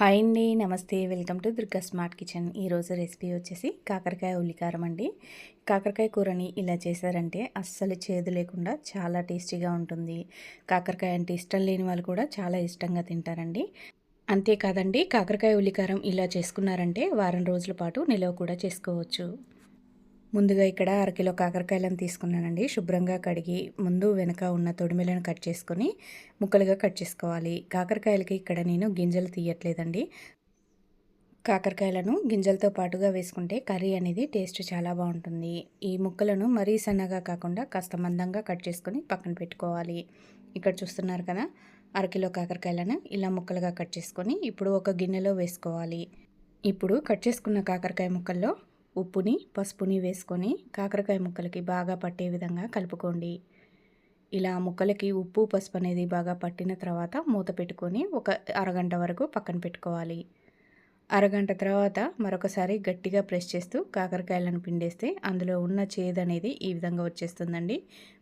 Hi అండి నమస్తే. Welcome to Durga smart kitchen. ఈరోజు రెసిపీ వచ్చేసి కాకరకాయ ఉల్లికారం అండి. కాకరకాయ కూరని ఇలా చేశారంటే అస్సలు చేదు లేకుండా చాలా టేస్టీగా ఉంటుంది. కాకరకాయ అంటే ఇష్టం లేని వాళ్ళు కూడా చాలా ఇష్టంగా తింటారండి. అంతేకాదండి కాకరకాయ ఉల్లికారం ఇలా చేసుకున్నారంటే వారం రోజుల పాటు నిల్వ కూడా చేసుకోవచ్చు. ముందుగా ఇక్కడ అరకిలో కాకరకాయలను తీసుకున్నానండి. శుభ్రంగా కడిగి ముందు వెనక ఉన్న తొడిమెలను కట్ చేసుకొని ముక్కలుగా కట్ చేసుకోవాలి. కాకరకాయలకి ఇక్కడ నేను గింజలు తీయట్లేదండి. కాకరకాయలను గింజలతో పాటుగా వేసుకుంటే కర్రీ అనేది టేస్ట్ చాలా బాగుంటుంది. ఈ ముక్కలను మరీ సన్నగా కాకుండా కాస్త మందంగా కట్ చేసుకొని పక్కన పెట్టుకోవాలి. ఇక్కడ చూస్తున్నారు కదా అరకిలో కాకరకాయలను ఇలా ముక్కలుగా కట్ చేసుకొని ఇప్పుడు ఒక గిన్నెలో వేసుకోవాలి. ఇప్పుడు కట్ చేసుకున్న కాకరకాయ ముక్కల్లో ఉప్పుని పసుపుని వేసుకొని కాకరకాయ ముక్కలకి బాగా పట్టే విధంగా కలుపుకోండి. ఇలా ముక్కలకి ఉప్పు పసుపు అనేది బాగా పట్టిన తర్వాత మూత పెట్టుకొని ఒక అరగంట వరకు పక్కన పెట్టుకోవాలి. అరగంట తర్వాత మరొకసారి గట్టిగా ప్రెస్ చేస్తూ కాకరకాయలను పిండేస్తే అందులో ఉన్న చేదు అనేది ఈ విధంగా వచ్చేస్తుందండి.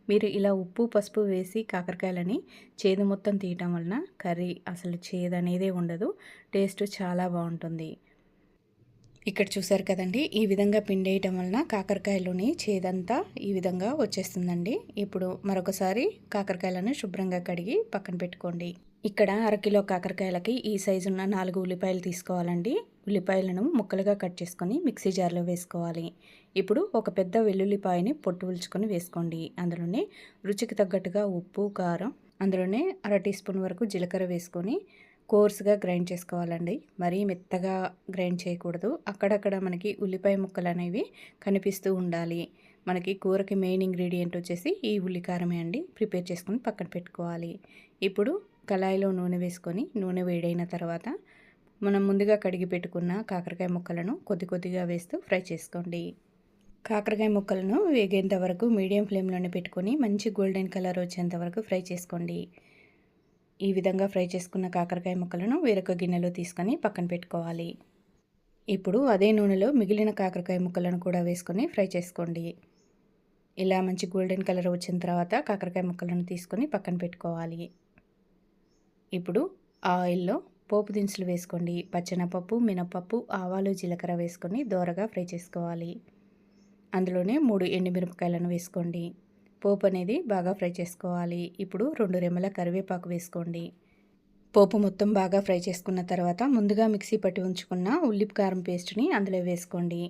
మీరు ఇలా ఉప్పు పసుపు వేసి కాకరకాయలని చేదు మొత్తం తీయటం వలన కర్రీ అసలు చేదు అనేదే ఉండదు. టేస్ట్ చాలా బాగుంటుంది. ఇక్కడ చూసారు కదండి ఈ విధంగా పిండేయటం వలన కాకరకాయలోని చేదంతా ఈ విధంగా వచ్చేస్తుందండి. ఇప్పుడు మరొకసారి కాకరకాయలను శుభ్రంగా కడిగి పక్కన పెట్టుకోండి. ఇక్కడ అరకిలో కాకరకాయలకి ఈ సైజు ఉన్న నాలుగు ఉల్లిపాయలు తీసుకోవాలండి. ఉల్లిపాయలను ముక్కలుగా కట్ చేసుకొని మిక్సీ జార్లో వేసుకోవాలి. ఇప్పుడు ఒక పెద్ద వెల్లుల్లిపాయని పొట్టు ఉల్చుకొని వేసుకోండి. అందులోనే రుచికి తగ్గట్టుగా ఉప్పు కారం అందులోనే అర టీ స్పూన్ వరకు జీలకర్ర వేసుకొని కోర్స్గా గ్రైండ్ చేసుకోవాలండి. మరీ మెత్తగా గ్రైండ్ చేయకూడదు. అక్కడక్కడ మనకి ఉల్లిపాయ ముక్కలు అనేవి కనిపిస్తూ ఉండాలి. మనకి కూరకి మెయిన్ ఇంగ్రీడియంట్ వచ్చేసి ఈ ఉల్లికారమే అండి. ప్రిపేర్ చేసుకొని పక్కన పెట్టుకోవాలి. ఇప్పుడు కళాయిలో నూనె వేసుకొని నూనె వేడైన తర్వాత మనం ముందుగా కడిగి పెట్టుకున్న కాకరకాయ ముక్కలను కొద్ది కొద్దిగా వేస్తూ ఫ్రై చేసుకోండి. కాకరకాయ ముక్కలను వేగేంత వరకు మీడియం ఫ్లేమ్లోనే పెట్టుకొని మంచి గోల్డెన్ కలర్ వచ్చేంత వరకు ఫ్రై చేసుకోండి. ఈ విధంగా ఫ్రై చేసుకున్న కాకరకాయ ముక్కలను వేరొక గిన్నెలో తీసుకొని పక్కన పెట్టుకోవాలి. ఇప్పుడు అదే నూనెలో మిగిలిన కాకరకాయ ముక్కలను కూడా వేసుకొని ఫ్రై చేసుకోండి. ఇలా మంచి గోల్డెన్ కలర్ వచ్చిన తర్వాత కాకరకాయ ముక్కలను తీసుకొని పక్కన పెట్టుకోవాలి. ఇప్పుడు ఆయిల్లో పోపు దినుసులు వేసుకోండి. పచ్చెనపప్పు మినపప్పు ఆవాలు జీలకర్ర వేసుకొని దోరగా ఫ్రై చేసుకోవాలి. అందులోనే మూడు ఎండుమిరపకాయలను వేసుకోండి. పోపు అనేది బాగా ఫ్రై చేసుకోవాలి. ఇప్పుడు రెండు రెమ్మల కరివేపాకు వేసుకోండి. పోపు మొత్తం బాగా ఫ్రై చేసుకున్న తర్వాత ముందుగా మిక్సీ పట్టి ఉంచుకున్న ఉల్లికారం పేస్ట్ని అందులో వేసుకోండి.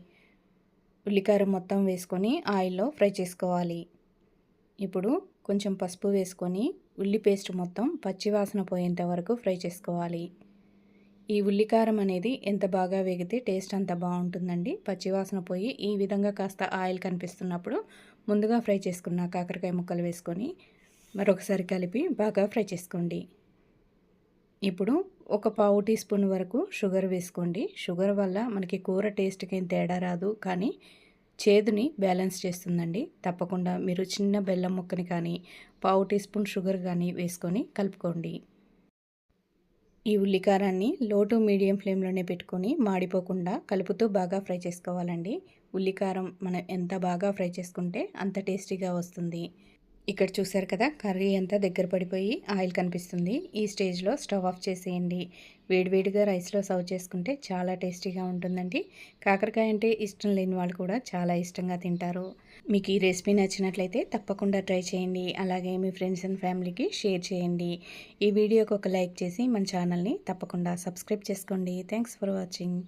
ఉల్లికారం మొత్తం వేసుకొని ఆయిల్లో ఫ్రై చేసుకోవాలి. ఇప్పుడు కొంచెం పసుపు వేసుకొని ఉల్లి పేస్ట్ మొత్తం పచ్చివాసన పోయేంత వరకు ఫ్రై చేసుకోవాలి. ఈ ఉల్లికారం అనేది ఎంత బాగా వేగితే టేస్ట్ అంత బాగుంటుందండి. పచ్చివాసన పోయి ఈ విధంగా కాస్త ఆయిల్ కనిపిస్తున్నప్పుడు ముందుగా ఫ్రై చేసుకున్న కాకరకాయ ముక్కలు వేసుకొని మరొకసారి కలిపి బాగా ఫ్రై చేసుకోండి. ఇప్పుడు ఒక పావు టీ స్పూన్ వరకు షుగర్ వేసుకోండి. షుగర్ వల్ల మనకి కూర టేస్ట్కి ఏం తేడా రాదు కానీ చేదుని బ్యాలెన్స్ చేస్తుందండి. తప్పకుండా మీరు చిన్న బెల్లం ముక్కని కానీ పావు టీ స్పూన్ షుగర్ కానీ వేసుకొని కలుపుకోండి. ఈ ఉల్లికారాన్ని లో టు మీడియం ఫ్లేమ్లోనే పెట్టుకొని మాడిపోకుండా కలుపుతూ బాగా ఫ్రై చేసుకోవాలండి. ఉల్లికారం మనం ఎంత బాగా ఫ్రై చేసుకుంటే అంత టేస్టీగా వస్తుంది. ఇక్కడ చూసారు కదా కర్రీ అంతా దగ్గర పడిపోయి ఆయిల్ కనిపిస్తుంది. ఈ స్టేజ్లో స్టవ్ ఆఫ్ చేసేయండి. వేడివేడిగా రైస్లో సర్వ్ చేసుకుంటే చాలా టేస్టీగా ఉంటుందండి. కాకరకాయ అంటే ఇష్టం లేని వాళ్ళు కూడా చాలా ఇష్టంగా తింటారు. మీకు ఈ రెసిపీ నచ్చినట్లయితే తప్పకుండా ట్రై చేయండి. అలాగే మీ ఫ్రెండ్స్ అండ్ ఫ్యామిలీకి షేర్ చేయండి. ఈ వీడియోకి ఒక లైక్ చేసి మన ఛానల్ని తప్పకుండా సబ్స్క్రైబ్ చేసుకోండి. Thanks for watching.